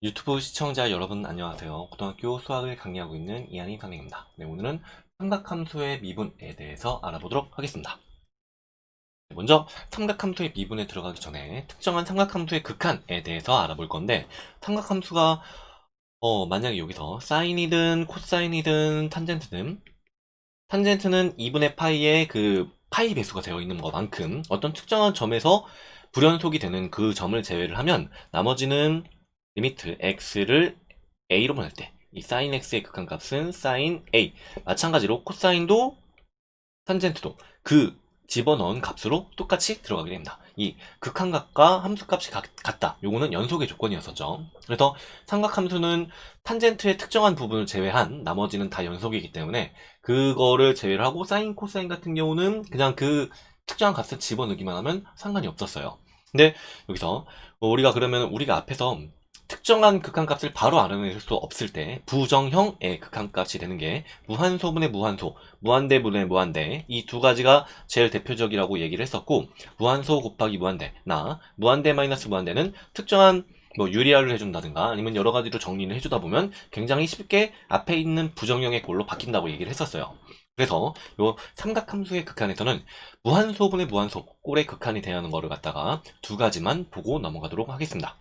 유튜브 시청자 여러분 안녕하세요. 고등학교 수학을 강의하고 있는 이한희 선생입니다. 네, 오늘은 삼각함수의 미분에 대해서 알아보도록 하겠습니다. 네, 먼저 삼각함수의 미분에 들어가기 전에 특정한 삼각함수의 극한에 대해서 알아볼 건데 삼각함수가 어, 만약에 여기서 사인이든 코사인이든 탄젠트든 탄젠트는 2분의 파이의 그 파이 배수가 되어 있는 것만큼 어떤 특정한 점에서 불연속이 되는 그 점을 제외를 하면 나머지는 리미트 x를 a로 보낼 때 이 sin x의 극한값은 sin a 마찬가지로 코사인도 탄젠트도 그 집어넣은 값으로 똑같이 들어가게 됩니다. 이 극한값과 함수값이 같, 같다. 요거는 연속의 조건이었었죠. 그래서 삼각함수는 탄젠트의 특정한 부분을 제외한 나머지는 다 연속이기 때문에 그거를 제외를 하고 사인 코사인 같은 경우는 그냥 그 특정한 값을 집어넣기만 하면 상관이 없었어요. 근데 여기서 우리가 그러면 우리가 앞에서 특정한 극한값을 바로 알아낼 수 없을 때 부정형의 극한값이 되는 게 무한소분의 무한소, 무한대분의 무한대 이 두 가지가 제일 대표적이라고 얘기를 했었고 무한소 곱하기 무한대, 나 무한대 마이너스 무한대는 특정한 뭐 유리화를 해준다든가 아니면 여러 가지로 정리를 해주다 보면 굉장히 쉽게 앞에 있는 부정형의 꼴로 바뀐다고 얘기를 했었어요. 그래서 요 삼각함수의 극한에서는 무한소분의 무한소 꼴의 극한이 돼야 하는 거를 갖다가 두 가지만 보고 넘어가도록 하겠습니다.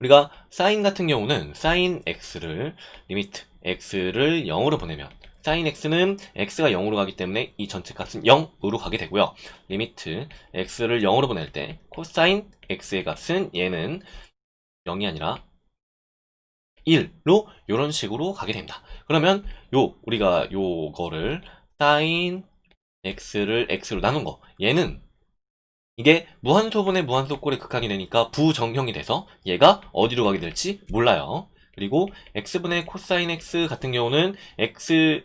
우리가 사인 같은 경우는 사인 x를 리미트 x를 0으로 보내면 사인 x는 x가 0으로 가기 때문에 이 전체 값은 0으로 가게 되고요. 리미트 x를 0으로 보낼 때 코사인 x의 값은 얘는 0이 아니라 1로 이런 식으로 가게 됩니다. 그러면 요 우리가 요거를 사인 x를 x로 나눈 거 얘는 이게 무한소분의 무한소꼴의 극한이 되니까 부정형이 돼서 얘가 어디로 가게 될지 몰라요. 그리고 x분의 코사인 x 같은 경우는 x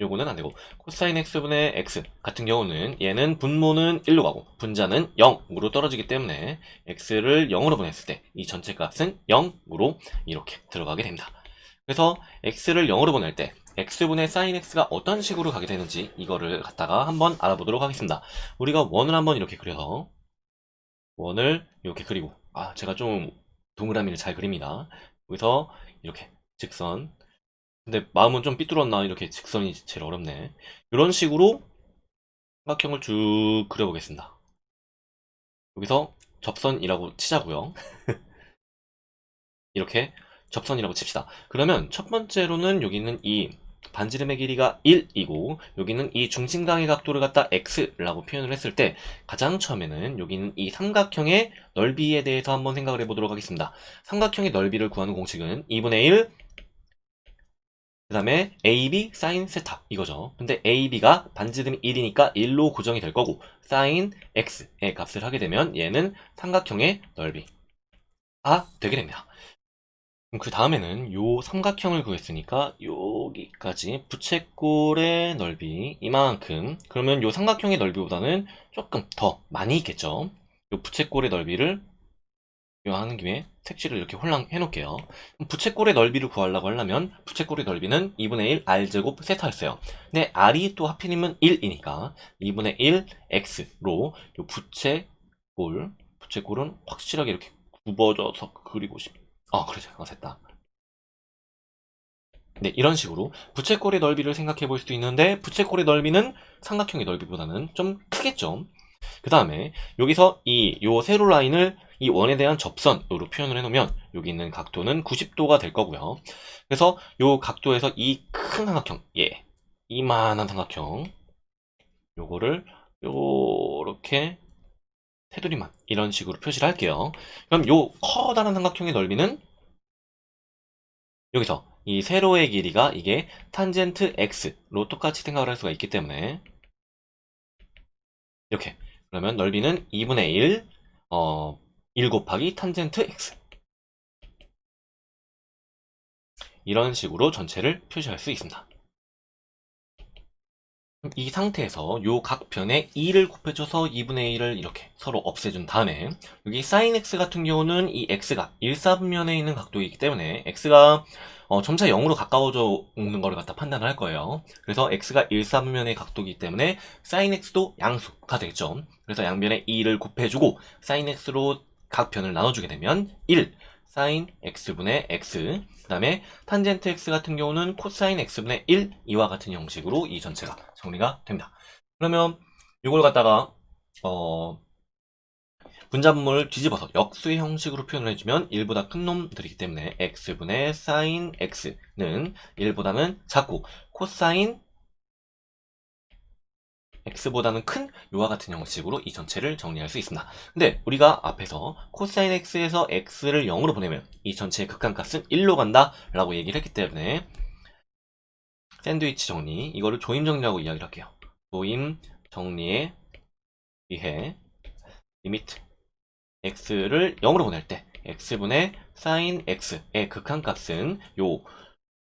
요거는 안 되고 코사인 x분의 x 같은 경우는 얘는 분모는 1로 가고 분자는 0으로 떨어지기 때문에 x를 0으로 보냈을 때 이 전체 값은 0으로 이렇게 들어가게 됩니다. 그래서 x를 0으로 보낼 때 x분의 sin x가 어떤 식으로 가게 되는지 이거를 갖다가 한번 알아보도록 하겠습니다. 우리가 원을 한번 이렇게 그려서 원을 이렇게 그리고 아 제가 좀 동그라미를 잘 그립니다. 여기서 이렇게 직선 근데 마음은 좀 삐뚤었나 이렇게 직선이 제일 어렵네. 이런 식으로 삼각형을 쭉 그려보겠습니다. 여기서 접선이라고 치자고요. 이렇게 접선이라고 칩시다. 그러면 첫 번째로는 여기 있는 이 반지름의 길이가 1이고 여기는 이 중심각의 각도를 갖다 x라고 표현을 했을 때 가장 처음에는 여기는 이 삼각형의 넓이에 대해서 한번 생각을 해보도록 하겠습니다. 삼각형의 넓이를 구하는 공식은 2분의 1 그 다음에 AB sin 세타 이거죠. 근데 AB가 반지름이 1이니까 1로 고정이 될 거고 sin x의 값을 하게 되면 얘는 삼각형의 넓이가 되게 됩니다. 그 다음에는 요 삼각형을 구했으니까 여기까지 부채꼴의 넓이 이만큼 그러면 요 삼각형의 넓이보다는 조금 더 많이 있겠죠. 요 부채꼴의 넓이를 요 하는 김에 색칠을 이렇게 홀랑 해 놓을게요. 부채꼴의 넓이를 구하려고 하려면 부채꼴의 넓이는 2분의 1 r제곱 세타였어요. 근데 r이 또 하필이면 1이니까 2분의 1 x로 요 부채꼴 부채꼴은 확실하게 이렇게 굽어져서 그리고 싶. 아 그러죠. 아 됐다. 네, 이런 식으로 부채꼴의 넓이를 생각해 볼 수도 있는데 부채꼴의 넓이는 삼각형의 넓이보다는 좀 크겠죠. 그 다음에 여기서 이 요 세로 라인을 이 원에 대한 접선으로 표현을 해놓으면 여기 있는 각도는 90도가 될 거고요. 그래서 요 각도에서 이 큰 삼각형, 예, 이만한 삼각형, 요거를 요렇게 테두리만 이런 식으로 표시를 할게요. 그럼 요 커다란 삼각형의 넓이는 여기서 이 세로의 길이가 이게 탄젠트 x로 똑같이 생각을 할 수가 있기 때문에 이렇게 그러면 넓이는 2분의 1 어, 1 곱하기 탄젠트 x 이런 식으로 전체를 표시할 수 있습니다. 이 상태에서 요 각 변에 2를 곱해줘서 2분의 1을 이렇게 서로 없애준 다음에 여기 sin x 같은 경우는 이 x가 1, 4분면에 있는 각도이기 때문에 x가 어, 점차 0으로 가까워져 오는 거를 갖다 판단을 할 거예요. 그래서 x가 1, 4분면의 각도이기 때문에 sin x도 양수가 되겠죠. 그래서 양변에 2를 곱해주고 sin x로 각 변을 나눠주게 되면 1, 사인 x분의 x 그 다음에 탄젠트 x 같은 경우는 코사인 x분의 1 이와 같은 형식으로 이 전체가 정리가 됩니다. 그러면 이걸 갖다가 어 분자분모를 뒤집어서 역수의 형식으로 표현을 해주면 1보다 큰 놈들이기 때문에 x분의 사인 x는 1보다는 작고 코사인 x보다는 큰 요와 같은 형식으로 이 전체를 정리할 수 있습니다. 근데 우리가 앞에서 코사인 x에서 x를 0으로 보내면 이 전체의 극한값은 1로 간다 라고 얘기를 했기 때문에 샌드위치 정리 이거를 조임 정리라고 이야기를 할게요. 조임 정리에 의해 리미트 x를 0으로 보낼 때 x분의 사인 x의 극한값은 요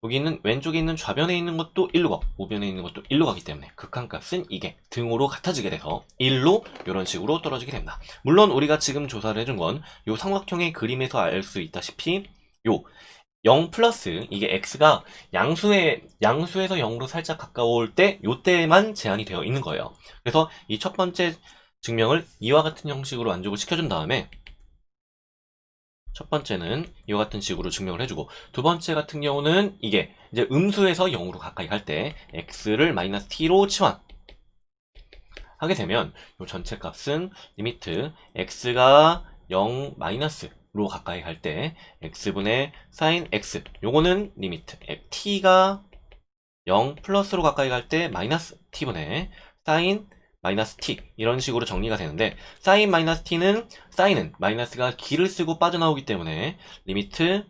여기 있는 왼쪽에 있는 좌변에 있는 것도 1로 가고 우변에 있는 것도 1로 가기 때문에 극한값은 이게 등호로 같아지게 돼서 1로 이런 식으로 떨어지게 됩니다. 물론 우리가 지금 조사를 해준 건 요 삼각형의 그림에서 알 수 있다시피 요 0 플러스 이게 x가 양수에 양수에서 0으로 살짝 가까울 때 요때만 제한이 되어 있는 거예요. 그래서 이 첫 번째 증명을 이와 같은 형식으로 만족을 시켜준 다음에 첫 번째는 이와 같은 식으로 증명을 해주고 두 번째 같은 경우는 이게 이제 음수에서 0으로 가까이 갈 때 x를 마이너스 t로 치환 하게 되면 이 전체 값은 리미트 x가 0 마이너스 로 가까이 갈 때 x분의 사인 x. 요거는 리미트. t가 0 플러스로 가까이 갈 때 마이너스 t분의 사인 마이너스 t. 이런 식으로 정리가 되는데 사인 마이너스 t는 사인은 마이너스가 기를 쓰고 빠져나오기 때문에 리미트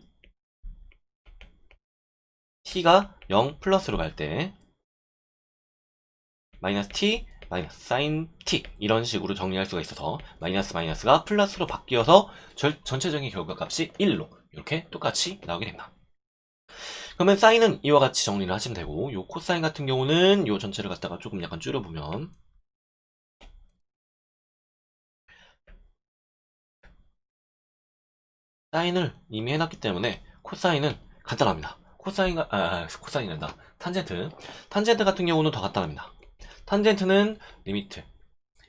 t가 0 플러스로 갈 때 마이너스 t 마이너스 사인 t 이런 식으로 정리할 수가 있어서 마이너스 마이너스가 플러스로 바뀌어서 절- 전체적인 결과값이 1로 이렇게 똑같이 나오게 됩니다. 그러면 사인은 이와 같이 정리를 하시면 되고 요 코사인 같은 경우는 요 전체를 갖다가 조금 약간 줄여보면 사인을 이미 해놨기 때문에 코사인은 간단합니다. 코사인가 아, 아 코사인이란다. 탄젠트 탄젠트 같은 경우는 더 간단합니다. 탄젠트는 리미트.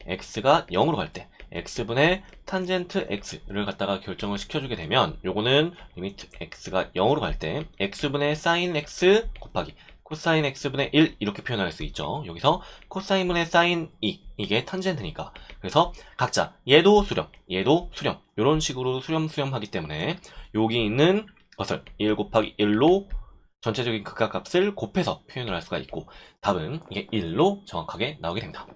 X가 0으로 갈 때 x분의 탄젠트 x를 갖다가 결정을 시켜주게 되면 요거는 리미트 x가 0으로 갈 때 x분의 사인 x 곱하기 코사인 x분의 1 이렇게 표현할 수 있죠. 여기서 코사인분의 사인 2 이게 탄젠트니까. 그래서 각자 얘도 수렴 얘도 수렴. 이런 식으로 수렴 수렴하기 때문에 여기 있는 것을 1 곱하기 1로 전체적인 극각값을 곱해서 표현을 할 수가 있고 답은 이게 1로 정확하게 나오게 됩니다.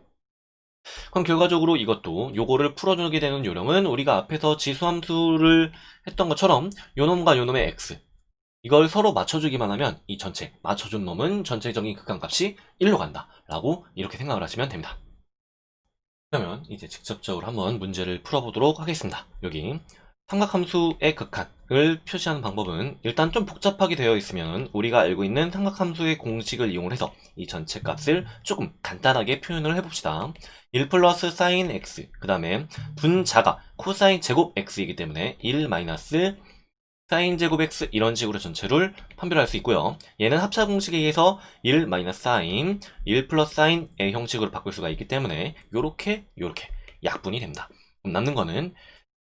그럼 결과적으로 이것도 요거를 풀어주게 되는 요령은 우리가 앞에서 지수함수를 했던 것처럼 요놈과 요놈의 x 이걸 서로 맞춰주기만 하면 이 전체 맞춰준 놈은 전체적인 극한값이 1로 간다 라고 이렇게 생각을 하시면 됩니다. 그러면 이제 직접적으로 한번 문제를 풀어보도록 하겠습니다. 여기 삼각함수의 극한을 표시하는 방법은 일단 좀 복잡하게 되어 있으면 우리가 알고 있는 삼각함수의 공식을 이용을 해서 이 전체 값을 조금 간단하게 표현을 해봅시다. 1 플러스 사인 x 그 다음에 분자가 코사인 제곱 x이기 때문에 1 마이너스 사인 제곱 x 이런 식으로 전체를 판별할 수 있고요. 얘는 합차 공식에 의해서 1 마이너스 사인 1 플러스 사인 의 형식으로 바꿀 수가 있기 때문에 요렇게 요렇게 약분이 됩니다. 남는 거는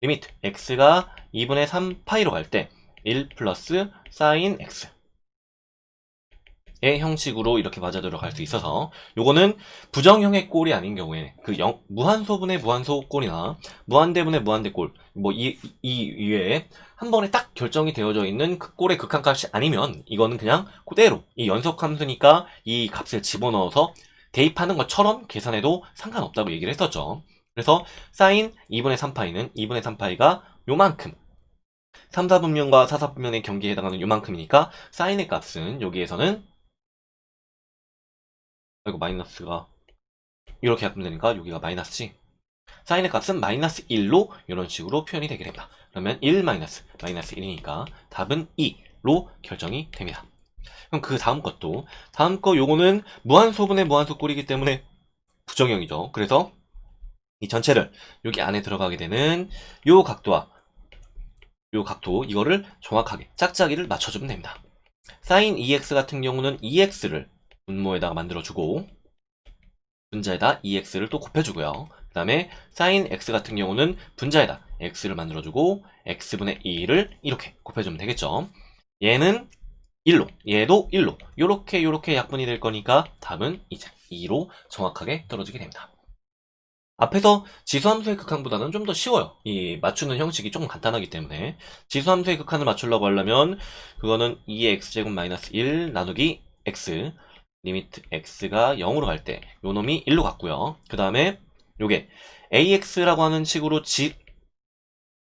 리미트 x가 2분의 3파이로 갈 때 1 플러스 사인 x 의 형식으로 이렇게 맞아 들어갈 수 있어서 요거는 부정형의 꼴이 아닌 경우에 그 영, 무한소분의 무한소 꼴이나 무한대분의 무한대 꼴 뭐이이 이외에 한 번에 딱 결정이 되어져 있는 그 꼴의 극한값이 아니면 이거는 그냥 그대로 이 연속함수니까 이 값을 집어넣어서 대입하는 것처럼 계산해도 상관없다고 얘기를 했었죠. 그래서 사인 2분의 3파이는 2분의 3파이가 요만큼 3, 4분면과 4, 4분면의 경기에 해당하는 요만큼이니까 사인의 값은 여기에서는 이거 마이너스가 이렇게 약분 되니까 여기가 마이너스지 사인의 값은 마이너스 1로 이런 식으로 표현이 되게 됩니다. 그러면 1 마이너스 마이너스 1이니까 답은 2로 결정이 됩니다. 그럼 그 다음 것도 다음 거 요거는 무한소분의 무한소 꼴이기 때문에 부정형이죠. 그래서 이 전체를 여기 안에 들어가게 되는 요 각도와 요 각도 이거를 정확하게 짝짝이를 맞춰주면 됩니다. 사인 2x 같은 경우는 2x를 분모에다가 만들어주고 분자에다 2x를 또 곱해주고요. 그 다음에 sin x 같은 경우는 분자에다 x를 만들어주고 x분의 2를 이렇게 곱해주면 되겠죠. 얘는 1로, 얘도 1로, 요렇게 요렇게 약분이 될 거니까 답은 이제 2로 정확하게 떨어지게 됩니다. 앞에서 지수함수의 극한보다는 좀 더 쉬워요. 이 맞추는 형식이 조금 간단하기 때문에 지수함수의 극한을 맞추려고 하려면 그거는 2의 x제곱 마이너스 1 나누기 x 리미트 x가 0으로 갈 때 요 놈이 1로 갔고요. 그 다음에 요게 ax라고 하는 식으로 지,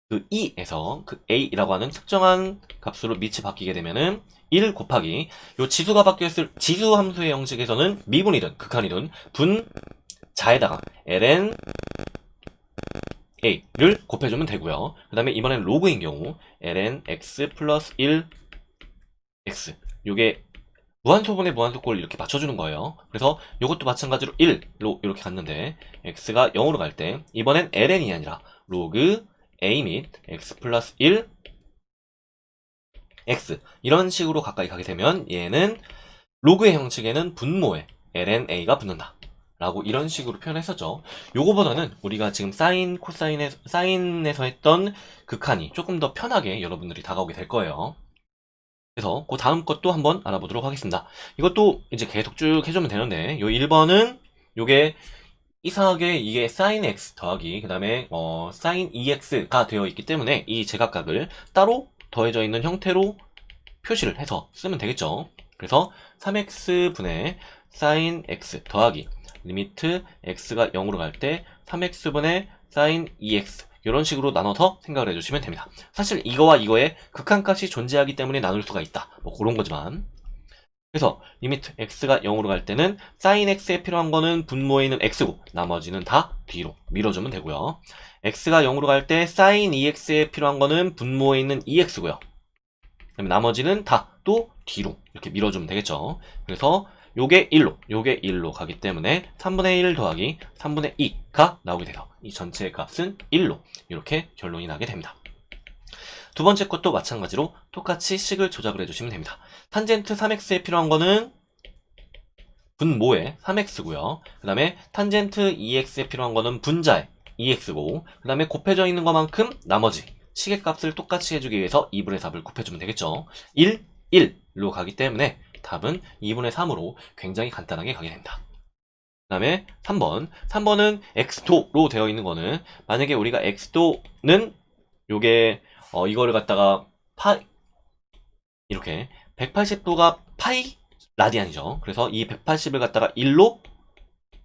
그 2에서 그 a라고 하는 특정한 값으로 밑이 바뀌게 되면은 1 곱하기 요 지수가 바뀌었을 지수 함수의 형식에서는 미분이든 극한이든 분 자에다가 ln a를 곱해주면 되고요. 그 다음에 이번엔 로그인 경우 ln x 플러스 1 x 요게 무한소분의 무한소꼴을 이렇게 맞춰주는 거예요. 그래서 이것도 마찬가지로 1로 이렇게 갔는데 x가 0으로 갈 때 이번엔 ln이 아니라 로그 a 및 x 플러스 1 x 이런 식으로 가까이 가게 되면 얘는 로그의 형식에는 분모에 ln a가 붙는다. 라고 이런 식으로 표현했었죠. 요거보다는 우리가 지금 사인, 코사인에, 사인에서 했던 극한이 조금 더 편하게 여러분들이 다가오게 될 거예요. 그래서 그 다음 것도 한번 알아보도록 하겠습니다. 이것도 이제 계속 쭉 해주면 되는데 요 1번은 요게 이상하게 이게 sin x 더하기 그 다음에 어, sin 2x가 되어 있기 때문에 이 제각각을 따로 더해져 있는 형태로 표시를 해서 쓰면 되겠죠. 그래서 3x분의 sin x 더하기 리미트 x가 0으로 갈 때 3x분의 sin 2x 이런 식으로 나눠서 생각을 해주시면 됩니다. 사실 이거와 이거의 극한값이 존재하기 때문에 나눌 수가 있다. 뭐 그런 거지만 그래서 리미트 x가 0으로 갈 때는 sin x에 필요한 거는 분모에 있는 x고 나머지는 다 뒤로 밀어주면 되고요. x가 0으로 갈 때 sin 2x에 필요한 거는 분모에 있는 2x고요. 그다음에 나머지는 다 또 뒤로 이렇게 밀어주면 되겠죠. 그래서 요게 1로, 요게 1로 가기 때문에 3분의 1 더하기 3분의 2가 나오게 돼요. 이 전체의 값은 1로 이렇게 결론이 나게 됩니다. 두 번째 것도 마찬가지로 똑같이 식을 조작을 해주시면 됩니다. 탄젠트 3x에 필요한 거는 분모에 3x고요. 그 다음에 탄젠트 2x에 필요한 거는 분자에 2x고 그 다음에 곱해져 있는 것만큼 나머지 시계값을 똑같이 해주기 위해서 2분의 4을 곱해주면 되겠죠. 1, 1로 가기 때문에 답은 2분의 3으로 굉장히 간단하게 가게 됩니다. 그 다음에 3번. 3번은 x도로 되어 있는 거는 만약에 우리가 x도는 요게 어, 이거를 갖다가 파 이렇게 180도가 파이 라디안이죠. 그래서 이 180을 갖다가 1로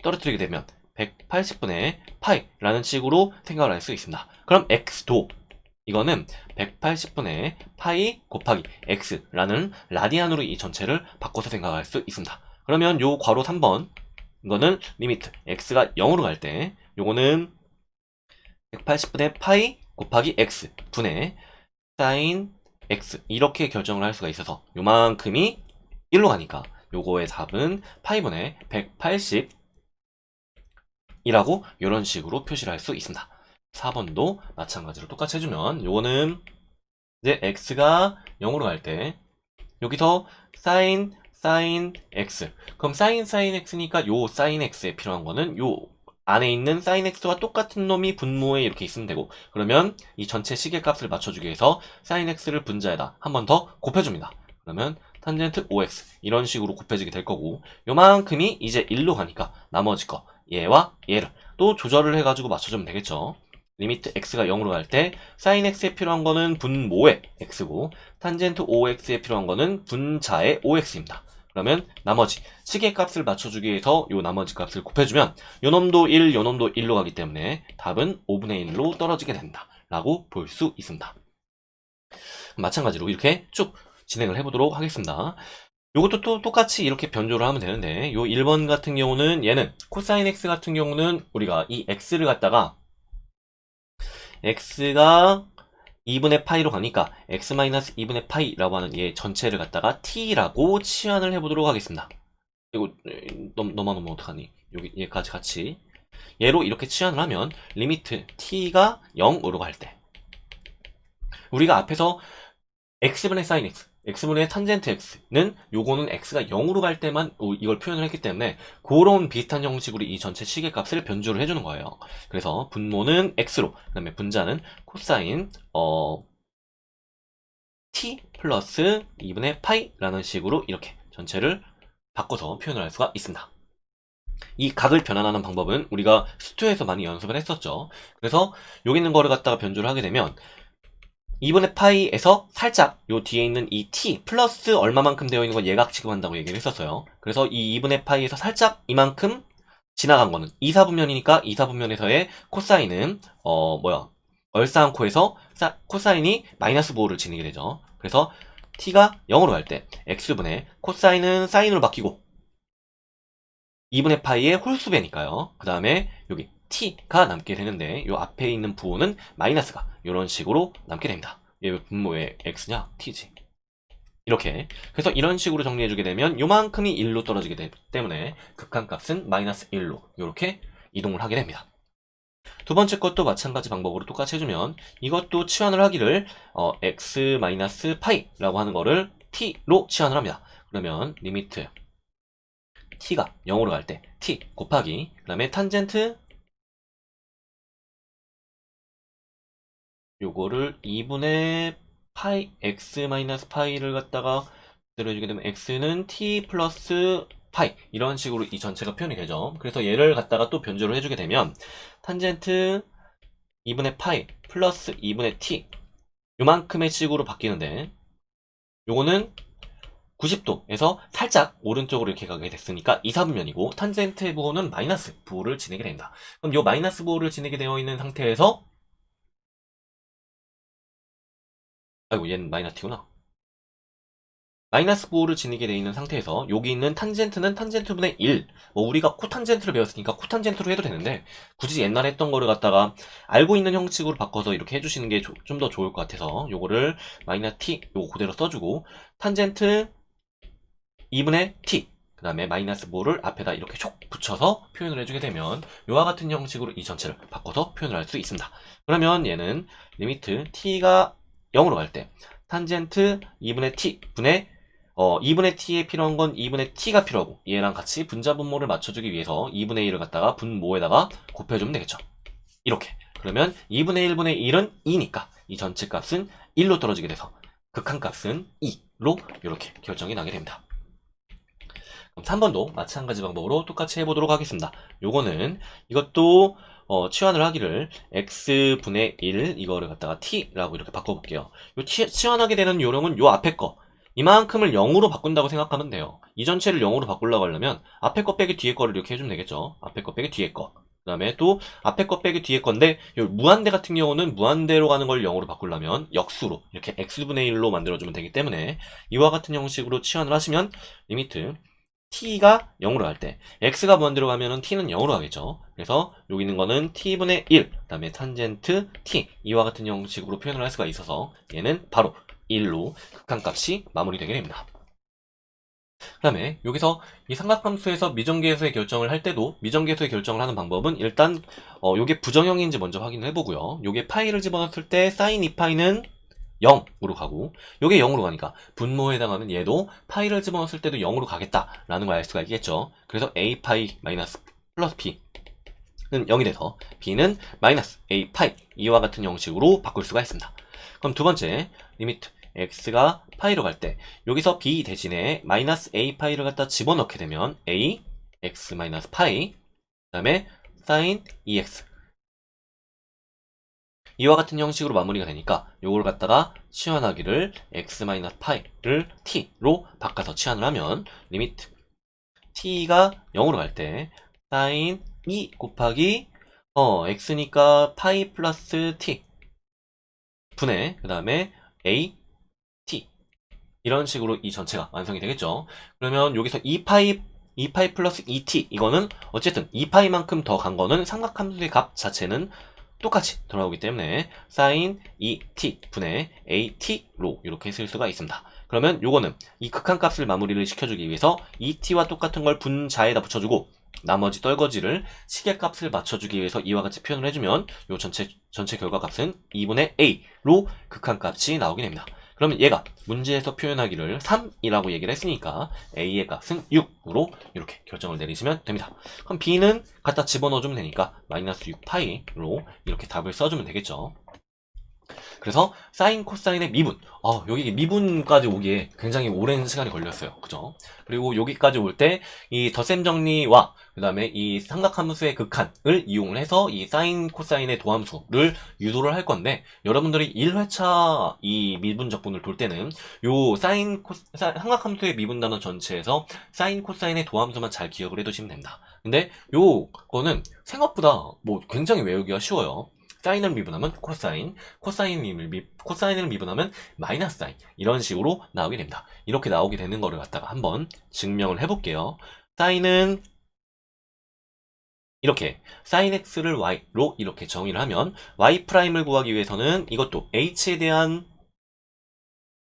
떨어뜨리게 되면 180분의 파이라는 식으로 생각을 할 수 있습니다. 그럼 x도 이거는 180분의 파이 곱하기 x라는 라디안으로 이 전체를 바꿔서 생각할 수 있습니다. 그러면 요 괄호 3번 이거는 리미트 x가 0으로 갈 때 요거는 180분의 파이 곱하기 x 분의 sin x 이렇게 결정을 할 수가 있어서 요만큼이 1로 가니까 요거의 답은 파이분의 180 이라고 이런 식으로 표시를 할 수 있습니다. 4번도 마찬가지로 똑같이 해주면 요거는 이제 x가 0으로 갈 때 여기서 sin sin x 그럼 sin sin x니까 요 sin x에 필요한 거는 요 안에 있는 sin x와 똑같은 놈이 분모에 이렇게 있으면 되고 그러면 이 전체 시계값을 맞춰주기 위해서 sin x를 분자에다 한 번 더 곱해줍니다. 그러면 탄젠트 5x 이런 식으로 곱해지게 될 거고 요만큼이 이제 1로 가니까 나머지 거 얘와 얘를 또 조절을 해가지고 맞춰주면 되겠죠. 리미트 x가 0으로 갈 때 sin x에 필요한 거는 분모의 x고 탄젠트 5x에 필요한 거는 분자의 5x입니다. 그러면 나머지 시계 값을 맞춰주기 위해서 요 나머지 값을 곱해주면 요 놈도 1, 요 놈도 1로 가기 때문에 답은 5분의 1로 떨어지게 된다. 라고 볼 수 있습니다. 마찬가지로 이렇게 쭉 진행을 해보도록 하겠습니다. 요것도 또 똑같이 이렇게 변조를 하면 되는데 요 1번 같은 경우는 얘는 코사인 x 같은 경우는 우리가 이 x를 갖다가 x가 2분의 파이로 가니까 x-2분의 파이라고 하는 얘 전체를 갖다가 t라고 치환을 해보도록 하겠습니다. 이거 넘, 넘어놓으면 어떡하니? 여기 얘까지 같이 얘로 이렇게 치환을 하면 리미트 t가 0으로 갈 때 우리가 앞에서 x분의 sin x, x분의 탄젠트 x는 요거는 x가 0으로 갈 때만 어, 이걸 표현을 했기 때문에 그런 비슷한 형식으로 이 전체 시계값을 변주를 해주는 거예요. 그래서 분모는 x로, 그 다음에 분자는 코사인 어, t 플러스 2분의 파이라는 식으로 이렇게 전체를 바꿔서 표현을 할 수가 있습니다. 이 각을 변환하는 방법은 우리가 스튜에서 많이 연습을 했었죠. 그래서 여기 있는 거를 갖다가 변주를 하게 되면 2분의 파이에서 살짝 요 뒤에 있는 이 t 플러스 얼마만큼 되어 있는 걸 예각 취급한다고 얘기를 했었어요. 그래서 이 2분의 파이에서 살짝 이만큼 지나간 거는 2사분면이니까 2사분면에서의 코사인은 어 뭐야 얼싸안코에서 사- 코사인이 마이너스 보호를 지니게 되죠. 그래서 t가 0으로 갈때 x분의 코사인은 사인으로 바뀌고 2분의 파이의 홀수배니까요. 그 다음에 여기 t가 남게 되는데 요 앞에 있는 부호는 마이너스가 이런 식으로 남게 됩니다. 얘 분모의 x냐? t지. 이렇게 그래서 이런 식으로 정리해주게 되면 요만큼이 1로 떨어지게 되기 때문에 극한값은 마이너스 1로 이렇게 이동을 하게 됩니다. 두 번째 것도 마찬가지 방법으로 똑같이 해주면 이것도 치환을 하기를 어, x 마이너스 파이라고 하는 거를 t로 치환을 합니다. 그러면 리미트 t가 0으로 갈 때 t 곱하기 그 다음에 탄젠트 요거를 2분의 파이 x 마이너스 파이를 갖다가 들어주게 되면 x는 t 플러스 파이 이런 식으로 이 전체가 표현이 되죠. 그래서 얘를 갖다가 또 변주를 해주게 되면 탄젠트 2분의 파이 플러스 2분의 t 요만큼의 식으로 바뀌는데 요거는 90도에서 살짝 오른쪽으로 이렇게 가게 됐으니까 2, 4분면이고 탄젠트 부호는 마이너스 부호를 지내게 됩니다. 그럼 요 마이너스 부호를 지내게 되어 있는 상태에서 아이고 얘는 마이너스 t구나. 마이너스 부호를 지니게 되어 있는 상태에서 여기 있는 탄젠트는 탄젠트분의 1. 뭐 우리가 코탄젠트를 배웠으니까 코탄젠트로 해도 되는데 굳이 옛날에 했던 거를 갖다가 알고 있는 형식으로 바꿔서 이렇게 해주시는 게 좀 더 좋을 것 같아서 요거를 마이너스 t 요거 그대로 써주고 탄젠트 2분의 t 그 다음에 마이너스 부호를 앞에다 이렇게 촉 붙여서 표현을 해주게 되면 요와 같은 형식으로 이 전체를 바꿔서 표현을 할 수 있습니다. 그러면 얘는 리미트 t가 0으로 갈 때 탄젠트 2분의 t 분의 어, 2분의 t에 필요한 건 2분의 t가 필요하고 얘랑 같이 분자 분모를 맞춰주기 위해서 2분의 1을 갖다가 분모에다가 곱해주면 되겠죠. 이렇게 그러면 2분의 1분의 1은 2니까 이 전체 값은 1로 떨어지게 돼서 극한값은 2로 이렇게 결정이 나게 됩니다. 그럼 3번도 마찬가지 방법으로 똑같이 해보도록 하겠습니다. 요거는 이것도 어, 치환을 하기를 x분의 1 이거를 갖다가 t라고 이렇게 바꿔볼게요. 요 치, 치환하게 되는 요령은 요 앞에 거 이만큼을 0으로 바꾼다고 생각하면 돼요. 이 전체를 0으로 바꾸려고 하려면 앞에 거 빼기 뒤에 거를 이렇게 해주면 되겠죠. 앞에 거 빼기 뒤에 거. 그 다음에 또 앞에 거 빼기 뒤에 건데 요 무한대 같은 경우는 무한대로 가는 걸 0으로 바꾸려면 역수로 이렇게 x분의 1로 만들어주면 되기 때문에 이와 같은 형식으로 치환을 하시면 리미트 t가 0으로 갈 때 x가 무한대로 가면은 t는 0으로 가겠죠. 그래서 여기 있는 거는 t분의 1, 그 다음에 탄젠트 t 이와 같은 형식으로 표현을 할 수가 있어서 얘는 바로 1로 극한값이 마무리되게 됩니다. 그 다음에 여기서 이 삼각함수에서 미정계수의 결정을 할 때도 미정계수의 결정을 하는 방법은 일단 어 요게 부정형인지 먼저 확인을 해보고요. 요게 파이를 집어넣었을 때 사인 2파이는 0으로 가고 요게 0으로 가니까 분모에 해당하는 얘도 파이를 집어넣었을 때도 0으로 가겠다라는 걸 알 수가 있겠죠. 그래서 a 파이 마이너스 플러스 b는 0이 돼서 b는 마이너스 a 파이 이와 같은 형식으로 바꿀 수가 있습니다. 그럼 두 번째 리미트 x가 파이로 갈 때 여기서 b 대신에 마이너스 a 파이를 갖다 집어넣게 되면 a x 마이너스 파이 그 다음에 사인 2x 이와 같은 형식으로 마무리가 되니까 요걸 갖다가 치환하기를 x 마이너스 파이를 t로 바꿔서 치환을 하면 리미트 t가 0으로 갈때 사인 2 곱하기 어 x니까 파이 플러스 t 분의 그 다음에 a t 이런 식으로 이 전체가 완성이 되겠죠. 그러면 여기서 2파이 2파이 플러스 2t 이거는 어쨌든 2파이만큼 더 간 거는 삼각함수의 값 자체는 똑같이 돌아오기 때문에 sin 2t 분의 at로 이렇게 쓸 수가 있습니다. 그러면 요거는 이 극한 값을 마무리를 시켜주기 위해서 2t와 똑같은 걸 분자에다 붙여주고 나머지 떨거지를 시계값을 맞춰주기 위해서 이와 같이 표현을 해주면 요 전체 전체 결과값은 2분의 a로 극한값이 나오게 됩니다. 그러면 얘가 문제에서 표현하기를 3이라고 얘기를 했으니까 a의 값은 6으로 이렇게 결정을 내리시면 됩니다. 그럼 b는 갖다 집어넣어주면 되니까 마이너스 6파이로 이렇게 답을 써주면 되겠죠. 그래서 사인 코사인의 미분. 아 여기 미분까지 오기에 굉장히 오랜 시간이 걸렸어요. 그죠? 그리고 여기까지 올 때 이 덧셈 정리와 그 다음에 이 삼각함수의 극한을 이용을 해서 이 사인 코사인의 도함수를 유도를 할 건데 여러분들이 1회차 이 미분 적분을 돌 때는 요 사인 코 사- 삼각함수의 미분 단어 전체에서 사인 코사인의 도함수만 잘 기억을 해두시면 됩니다. 근데 요거는 생각보다 뭐 굉장히 외우기가 쉬워요 사인을 미분하면 코사인, 코사인을 미, 코사인을 미분하면 마이너스 사인 이런 식으로 나오게 됩니다. 이렇게 나오게 되는 거를 갖다가 한번 증명을 해볼게요. 사인은 이렇게 sin x를 y로 이렇게 정의를 하면 y 프라임을 구하기 위해서는 이것도 h에 대한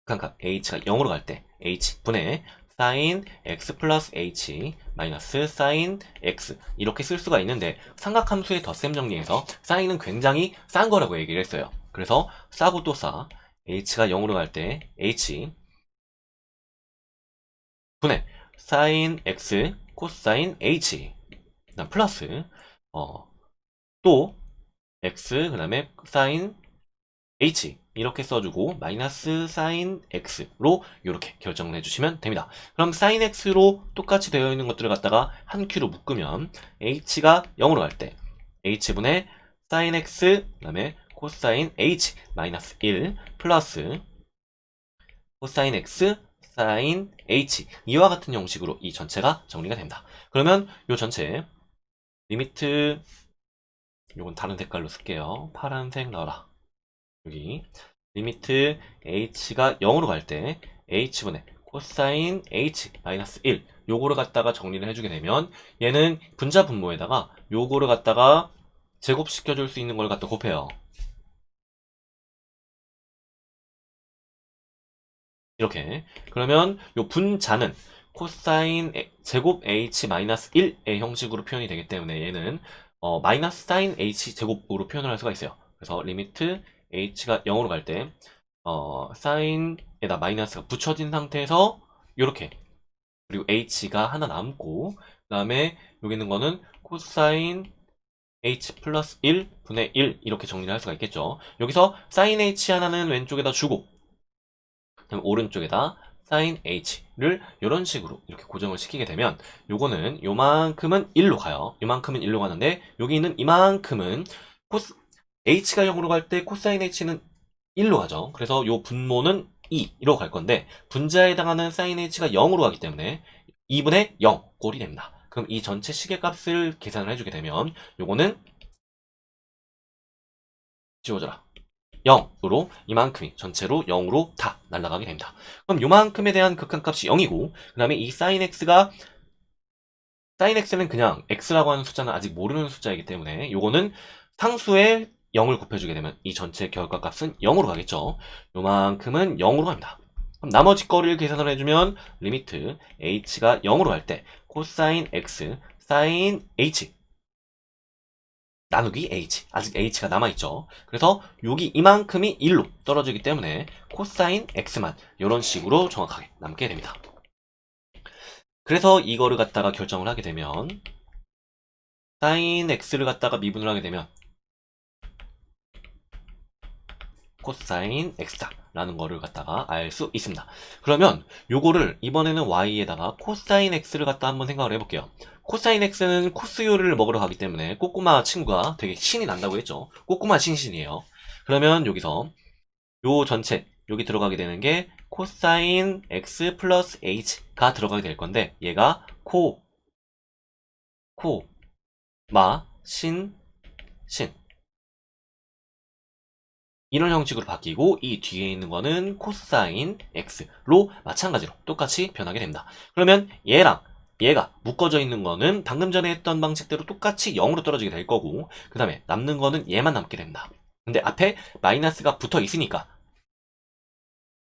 극한값 h가 0으로 갈 때 h 분의 sin x 플러스 h 마이너스 sin x 이렇게 쓸 수가 있는데 삼각함수의 덧셈 정리에서 sign은 굉장히 싼 거라고 얘기를 했어요. 그래서 싸고 또 싸. h가 0으로 갈 때 h 분의 sin x 코사인 h 그다음 플러스 어, 또 x 그다음에 sin h 이렇게 써주고 마이너스 sin x로 이렇게 결정을 해주시면 됩니다. 그럼 sin x로 똑같이 되어 있는 것들을 갖다가 한 큐로 묶으면 h가 0으로 갈 때 h분의 sin x 그다음에 코사인 h 마이너스 1 플러스 코사인 x sin h 이와 같은 형식으로 이 전체가 정리가 됩니다. 그러면 이 전체 리미트 요건 다른 색깔로 쓸게요. 파란색 넣어라. 여기 리미트 h가 0으로 갈 때 h분의 코사인 h 마이너스 1 요거를 갖다가 정리를 해주게 되면 얘는 분자 분모에다가 요거를 갖다가 제곱시켜 줄 수 있는 걸 갖다 곱해요. 이렇게 그러면 요 분자는 코사인 에- 제곱 h 마이너스 1의 형식으로 표현이 되기 때문에 얘는 어, 마이너스 사인 h 제곱으로 표현을 할 수가 있어요. 그래서 리미트 h가 0으로 갈 때 어, 사인에다 마이너스가 붙여진 상태에서 이렇게 그리고 h가 하나 남고 그 다음에 여기 있는 거는 코사인 h 플러스 1 분의 1 이렇게 정리를 할 수가 있겠죠. 여기서 사인 h 하나는 왼쪽에다 주고 그다음 오른쪽에다 sin h를 이런 식으로 이렇게 고정을 시키게 되면 요거는 요만큼은 1로 가요. 요만큼은 1로 가는데 여기 있는 이만큼은 코스 h가 0으로 갈 때 코사인 h는 1로 가죠. 그래서 요 분모는 2로 갈 건데 분자에 해당하는 sin h가 0으로 가기 때문에 2분의 0 꼴이 됩니다. 그럼 이 전체 시계값을 계산을 해주게 되면 요거는 지워져라. 0으로 이만큼이 전체로 0으로 다 날아가게 됩니다. 그럼 요만큼에 대한 극한값이 0이고 그 다음에 이 sin x가 sin x는 그냥 x라고 하는 숫자는 아직 모르는 숫자이기 때문에 요거는 상수에 0을 곱해주게 되면 이 전체 결과값은 0으로 가겠죠. 요만큼은 0으로 갑니다. 그럼 나머지 거를 계산을 해주면 리미트 h가 0으로 갈때 코사인 x 사인 h 나누기 h 아직 h가 남아있죠 그래서 여기 이만큼이 1로 떨어지기 때문에 코사인 x만 이런 식으로 정확하게 남게 됩니다 그래서 이거를 갖다가 결정을 하게 되면 사인 x를 갖다가 미분을 하게 되면 코사인 x다 라는 거를 갖다가 알 수 있습니다 그러면 요거를 이번에는 y에다가 코사인 x를 갖다 한번 생각을 해볼게요 코사인 x는 코스 요리를 먹으러 가기 때문에 꼬꼬마 친구가 되게 신이 난다고 했죠. 꼬꼬마 신신이에요. 그러면 여기서 요 전체 여기 들어가게 되는 게 코사인 x 플러스 h가 들어가게 될 건데 얘가 코, 코, 마, 신, 신 이런 형식으로 바뀌고 이 뒤에 있는 거는 코사인 x로 마찬가지로 똑같이 변하게 됩니다. 그러면 얘랑 얘가 묶어져 있는 거는 방금 전에 했던 방식대로 똑같이 0으로 떨어지게 될 거고 그 다음에 남는 거는 얘만 남게 된다. 근데 앞에 마이너스가 붙어 있으니까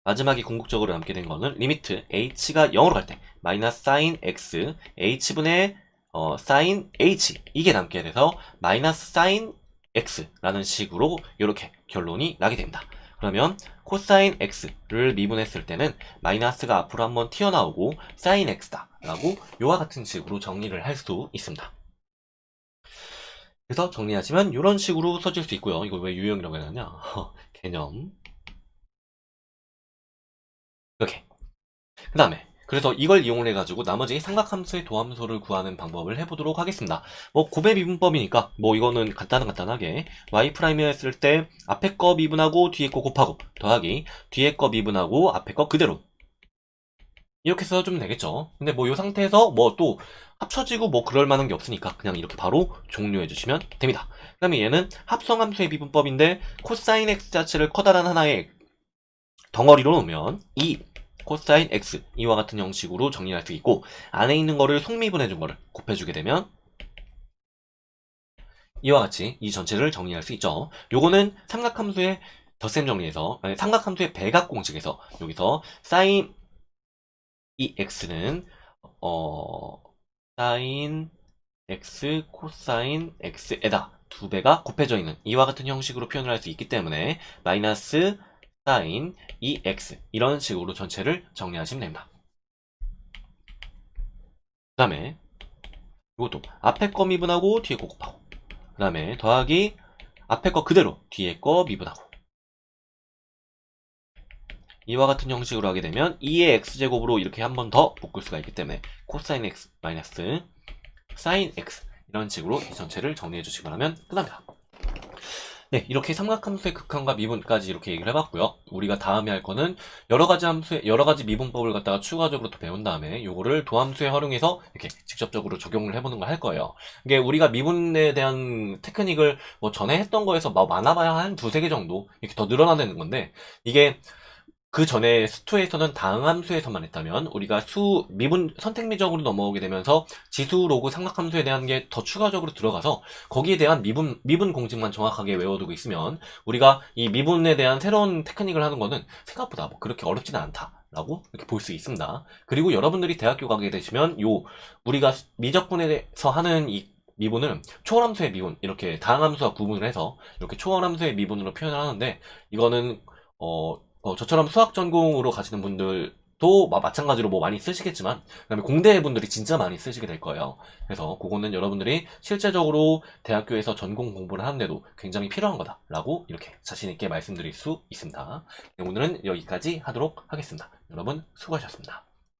마지막에 궁극적으로 남게 된 거는 리미트 h가 0으로 갈 때 마이너스 사인 x h분의 어, 사인 h 이게 남게 돼서 마이너스 사인 x라는 식으로 이렇게 결론이 나게 됩니다. 그러면 코사인 x를 미분했을 때는 마이너스가 앞으로 한번 튀어나오고 사인 x다 라고 요와 같은 식으로 정리를 할 수 있습니다. 그래서 정리하시면 이런 식으로 써질 수 있고요. 이걸 왜 유형이라고 해놨냐? 개념. 이렇게. 그 다음에 그래서 이걸 이용을 해가지고 나머지 삼각함수의 도함수를 구하는 방법을 해보도록 하겠습니다. 뭐 곱의 미분법이니까 뭐 이거는 간단 간단하게 y 프라임이었을 때 앞에 거 미분하고 뒤에 거 곱하고 더하기 뒤에 거 미분하고 앞에 거 그대로 이렇게 써주면 되겠죠. 근데 뭐 이 상태에서 뭐 또 합쳐지고 뭐 그럴 만한 게 없으니까 그냥 이렇게 바로 종료해 주시면 됩니다. 그 다음에 얘는 합성함수의 미분법인데 코사인 x 자체를 커다란 하나의 덩어리로 놓으면 이 코사인 x 이와 같은 형식으로 정리할 수 있고 안에 있는 거를 속미분해 준 거를 곱해주게 되면 이와 같이 이 전체를 정리할 수 있죠. 요거는 삼각함수의 덧셈 정리에서 아니, 삼각함수의 배각 공식에서 여기서 사인 이 x는 어 사인 x 코사인 x에다 두 배가 곱해져 있는 이와 같은 형식으로 표현을 할 수 있기 때문에 마이너스 사인 2x 이런 식으로 전체를 정리하시면 됩니다. 그 다음에 이것도 앞에 거 미분하고 뒤에 거 곱하고 그 다음에 더하기 앞에 거 그대로 뒤에 거 미분하고 이와 같은 형식으로 하게 되면 2의 x제곱으로 이렇게 한 번 더 묶을 수가 있기 때문에 코사인 x 마이너스 사인 x 이런 식으로 이 전체를 정리해 주시기 바라면 끝납니다. 네, 이렇게 삼각함수의 극한과 미분까지 이렇게 얘기를 해봤고요. 우리가 다음에 할 거는 여러 가지 함수의 여러 가지 미분법을 갖다가 추가적으로 또 배운 다음에 요거를 도함수에 활용해서 이렇게 직접적으로 적용을 해보는 걸 할 거예요. 이게 우리가 미분에 대한 테크닉을 뭐 전에 했던 거에서 뭐 많아봐야 한 두세 개 정도 이렇게 더 늘어나는 건데 이게 그 전에 수2에서는 다항함수에서만 했다면 우리가 수 미분 선택미적으로 넘어오게 되면서 지수 로그 삼각함수에 대한 게 더 추가적으로 들어가서 거기에 대한 미분 미분 공식만 정확하게 외워두고 있으면 우리가 이 미분에 대한 새로운 테크닉을 하는 거는 생각보다 뭐 그렇게 어렵지는 않다 라고 이렇게 볼 수 있습니다. 그리고 여러분들이 대학교 가게 되시면 요 우리가 미적분에서 하는 이 미분을 초월함수의 미분 이렇게 다항함수와 구분을 해서 이렇게 초월함수의 미분으로 표현을 하는데 이거는 어 어, 저처럼 수학 전공으로 가시는 분들도 마- 마찬가지로 뭐 많이 쓰시겠지만, 그 다음에 공대 분들이 진짜 많이 쓰시게 될 거예요. 그래서 그거는 여러분들이 실제적으로 대학교에서 전공 공부를 하는데도 굉장히 필요한 거다라고 이렇게 자신 있게 말씀드릴 수 있습니다. 네, 오늘은 여기까지 하도록 하겠습니다. 여러분 수고하셨습니다.